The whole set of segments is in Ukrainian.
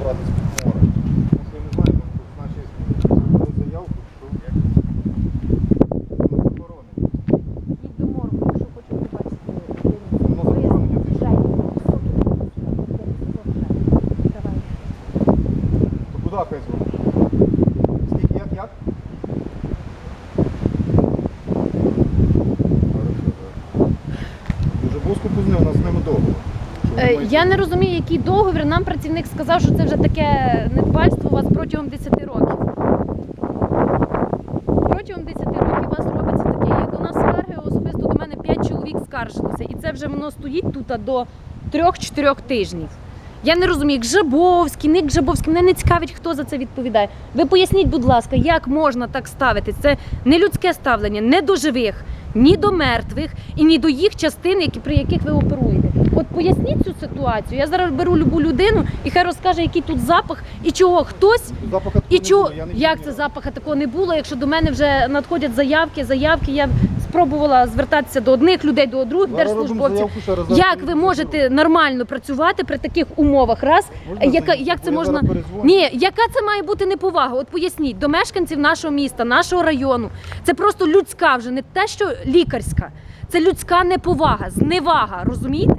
брати з підмора. Тому що я не знаю, тут наші зробили заявку, що як воно заборонено. Їдь до моргу, якщо хочете побачити. Воно заборонено. ти що? То куди хай дзвонить? Скільки як як? Дуже близько познав, у нас з ними довго. Е. Я не розумію, який договір. Нам працівник сказав, що це вже таке недбальство у вас протягом 10 років. Протягом 10 років у вас робиться таке. І до нас скарги особисто до мене 5 чоловік скаржилися. І це вже воно стоїть тут до 3-4 тижнів. Я не розумію, як Жабовський, не Жабовський, мене не цікавить, хто за це відповідає. Ви поясніть, будь ласка, як можна так ставитись? Це не людське ставлення, не до живих, ні до мертвих і ні до їх частин, які, при яких ви оперуєте. Поясніть цю ситуацію. Я зараз беру любу людину і хай розкаже, який тут запах і чого хтось. Запаха такого І не чого, було, я не як це запаха такого не було, якщо до мене вже надходять заявки, заявки, я спробувала звертатися до одних людей, до других Зараз робимо держслужбовців. заявку раз. Зараз Як ви можете нормально працювати при таких умовах? Раз Можна яка, заявку? як це я можна зараз перезвоню. ні, яка це має бути неповага? От поясніть до мешканців нашого міста, нашого району. Це просто людська вже не те, що лікарська. Це людська неповага, зневага, розумієте?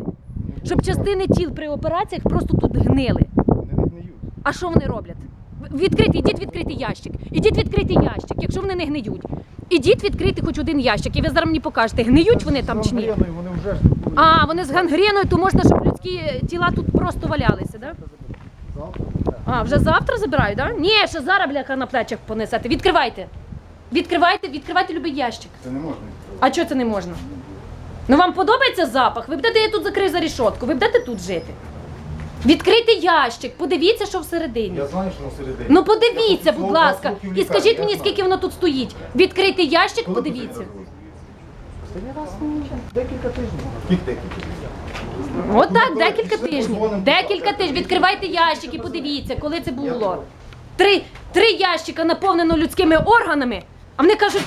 Щоб частини тіл при операціях просто тут гнили. Не гниють. А що вони роблять? Відкрити, ідіть відкрити ящик. Ідіть відкрити ящик, якщо вони не гниють. Ідіть відкрити хоч один ящик, і ви зараз мені покажете, гниють вони там чи ні. Вони вже. А, вони з гангреною, то можна, щоб людські тіла тут просто валялися, так? А, вже завтра забирають, так? Ні, ще зараз бляха на плечах понесете. Відкривайте. Відкривайте, відкривайте любий ящик. Це не можна. А чого це не можна? Ну вам подобається запах? Ви будете я тут закрию за рішотку, ви будете тут жити. Відкрийте ящик, подивіться, що всередині. Я знаю, що на середині. Ну подивіться, будь ласка, і скажіть я мені, знаю. скільки воно тут стоїть. Відкрийте ящик, Коли подивіться. тижнів. Декілька тижнів? От так, Ну, декілька тижнів. Декілька тижнів. Відкривайте ящик і подивіться, коли це було. Три, три ящика наповнено людськими органами, а вони кажуть,